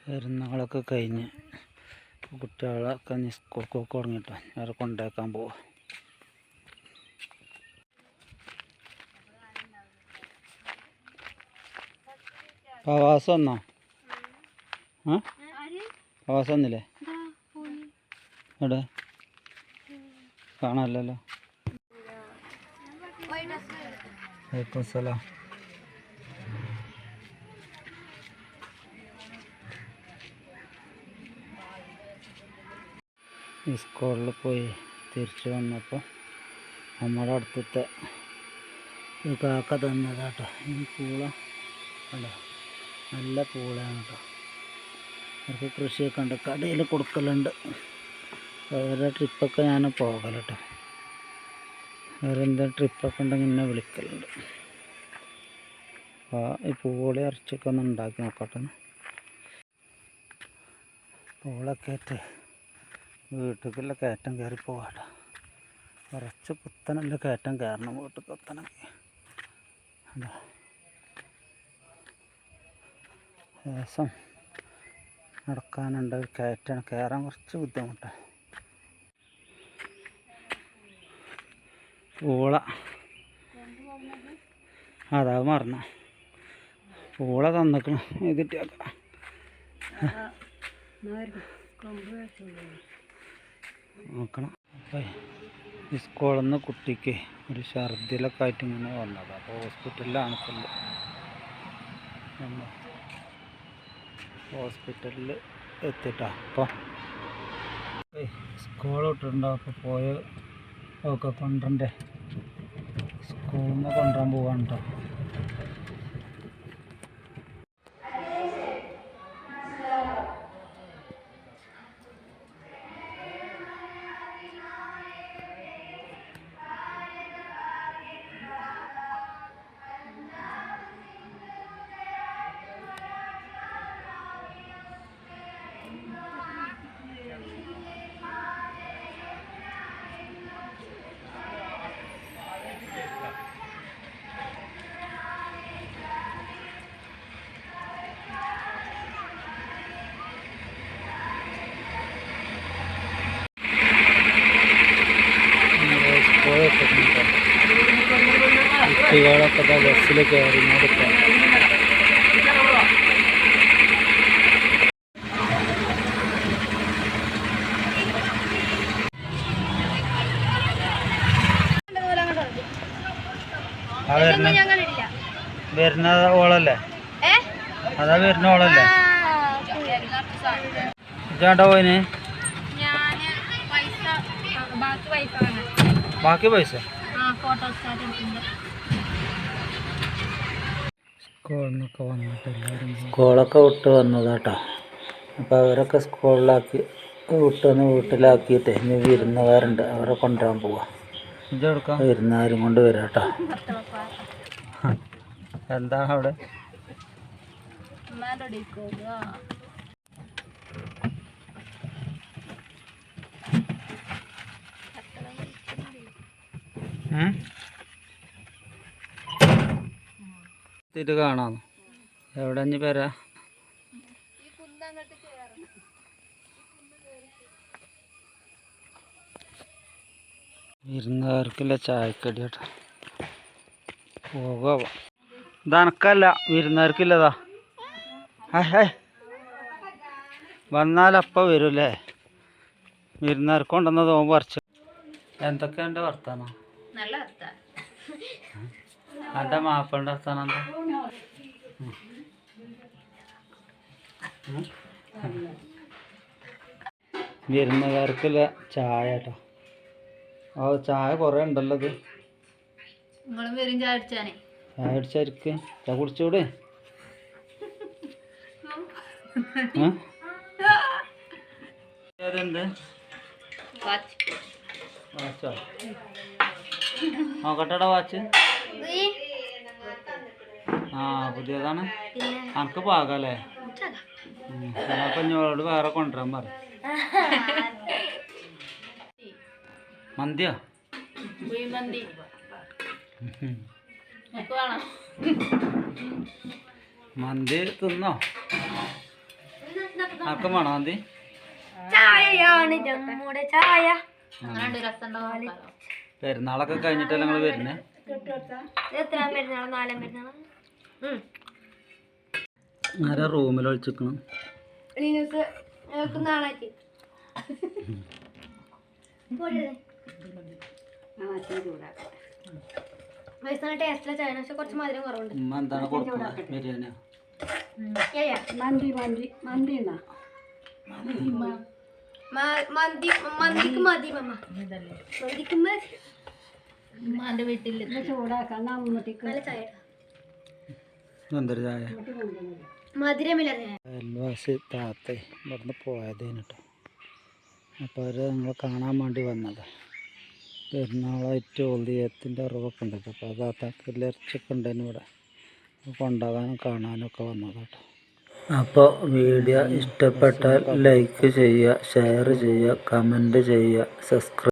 പെരുന്നാളൊക്കെ കഴിഞ്ഞ് കുട്ടികളൊക്കെ സ്കൂൾക്കൊക്കെ തുടങ്ങിട്ടോ അവരെ കൊണ്ടേക്കാൻ പോവാ. പ്രവാസം വന്നോ? ആ പ്രവാസം വന്നില്ലേ? എവിടെ? കാണാമല്ലോ വലൈക്കും സലാം ഈ സ്കൂളിൽ പോയി തിരിച്ചു വന്നപ്പോൾ നമ്മുടെ അടുത്തത്തെ ഈ കാക്ക തന്നതാട്ടോ ഈ പൂള കണ്ടോ? നല്ല പൂളയാണ് കേട്ടോ അവർക്ക് കൃഷിയൊക്കെ ഉണ്ട്. കടയിൽ കൊടുക്കലുണ്ട്. വേറെ ട്രിപ്പൊക്കെ ഞാൻ പോകലട്ടോ വേറെ എന്താ ട്രിപ്പൊക്കെ ഉണ്ടെങ്കിൽ എന്നെ വിളിക്കലുണ്ട്. അപ്പോൾ ഈ പൂളി ഇറച്ചിയൊക്കെ ഒന്ന് ഉണ്ടാക്കി നോക്കട്ടെ. പൂളൊക്കെ ആയിട്ട് വീട്ടിലേക്കുള്ള കയറ്റം കയറി പോവാട്ട കുറച്ച് പുത്തനല്ല കയറ്റം കയറണം വീട്ടിൽ കുത്തനൊക്കെ അതാ. ശേഷം നടക്കാനുണ്ട് കയറ്റാണ്. കയറാൻ കുറച്ച് ബുദ്ധിമുട്ടാണ് പൂള. അതാ മറന്ന പൂള തന്നിക്കണം. ഇതിട്ടേക്കാം നോക്കണം. അപ്പോൾ ഈ സ്കൂളിൽ നിന്ന് കുട്ടിക്ക് ഒരു ഛർദിലൊക്കെ ആയിട്ട് ഇങ്ങനെ വന്നത്. അപ്പോൾ ഹോസ്പിറ്റലിലാണ് ഇപ്പോൾ ഹോസ്പിറ്റലിൽ എത്തിട്ടാ അപ്പോൾ സ്കൂൾ വിട്ടിട്ടുണ്ടോ? അപ്പോൾ പോയ ഒക്കെ കൊണ്ടുവരണ്ടേ? സ്കൂളിൽ നിന്ന് കൊണ്ടുവരാൻ പോവാണ് ബസ്സിലേക്ക് ബസ്സിൽ കയറി കൊടുക്കാം ആ വരുന്ന ഓളല്ലേ? ഏ? അതാ വരുന്ന ഓളല്ലേ? ഇതാണ്ട പോയിന്? ബാക്കി പൈസ വേണം സ്കൂളിനൊക്കെ വന്നിട്ട് എല്ലാവരും സ്കൂളൊക്കെ വിട്ട് വന്നതാട്ടോ. അപ്പോൾ അവരൊക്കെ സ്കൂളിലാക്കി വിട്ട് വന്ന് വീട്ടിലാക്കിയിട്ട് ഇനി വിരുന്നുകാരുണ്ട്. അവരെ കൊണ്ടുവരാൻ പോവാ. വിരുന്നുകാരും കൊണ്ട് വരാം കേട്ടോ എന്താണ് അവിടെ? ഉമ്മാന്റെ എത്തിയിട്ട് കാണാം. എവിടെ ഇനി പേര വിരുന്നുകാർക്കില്ല ചായക്കടി കേട്ടോ. ഇതനക്കല്ല വിരുന്നുകാർക്കില്ലതാ. വന്നാലപ്പം വരൂല്ലേ? വിരുന്നുകാർക്ക് കൊണ്ടുവന്ന തോമ്പ് പറിച്ച്. എന്തൊക്കെയാ എന്റെ വർത്താനം? നല്ല അർത്ഥ മാപ്പിളുടെ വർത്താനം എന്താ വിരുന്നുകാർക്കുള്ള ചായ കേട്ടോ. ആ ചായ കുറേ ഉണ്ടല്ലോ ഇത്. ചായ അടിച്ചായിരിക്കും ചായ കുടിച്ചൂടെ? വാച്ചോ. നോക്കട്ടെടാ വാച്ച്. ആ പുതിയതാണ്? അനക്ക് പാകല്ലേ? അപ്പം ഞങ്ങളോട് വേറെ കൊണ്ടുവരാൻ പറ. മന്തിയോ? മന്തി തിന്നോ? ആർക്കും വേണോ മന്തി? ചായയാണ് നമ്മുടെ ചായ. പെരുന്നാളൊക്കെ കഴിഞ്ഞിട്ടല്ലേ നിങ്ങൾ വരുന്നേ? എത്രാം പെരുന്നാൾ നാലാം പെരുന്നാൾ ആരാ റൂമിൽ ഒളിച്ചിക്കണം എന്താണ് കൊടുക്കുന്നത്. മന്തി മന്തി മന്തി എന്നാ? മന്തിക്ക് മതി മമ്മ. മന്തിക്ക് മതി. ഉമ്മാന്റെ വീട്ടിൽ ചൂടാക്കാൻ നമ്മട്ടിക്ക് നല്ല ചായ. എന്തൊരു അയൽവാസി താത്ത ഇവിടുന്ന് പോയതേന് കേട്ടോ അപ്പോൾ അവർ ഞങ്ങളെ കാണാൻ വേണ്ടി വന്നത്. പെരുന്നാളായിട്ട് ഒളിയത്തിന്റെ അറിവൊക്കെ ഉണ്ട് അപ്പോൾ അത് താത്താക്ക് ഇറച്ചൊക്കെ ഉണ്ടതിന് ഇവിടെ കൊണ്ടുപോകാനും കാണാനും ഒക്കെ വന്നത് കേട്ടോ അപ്പോൾ വീഡിയോ ഇഷ്ടപ്പെട്ടാൽ ലൈക്ക് ചെയ്യുക ഷെയർ ചെയ്യുക കമന്റ് ചെയ്യുക സബ്സ്ക്രൈബ്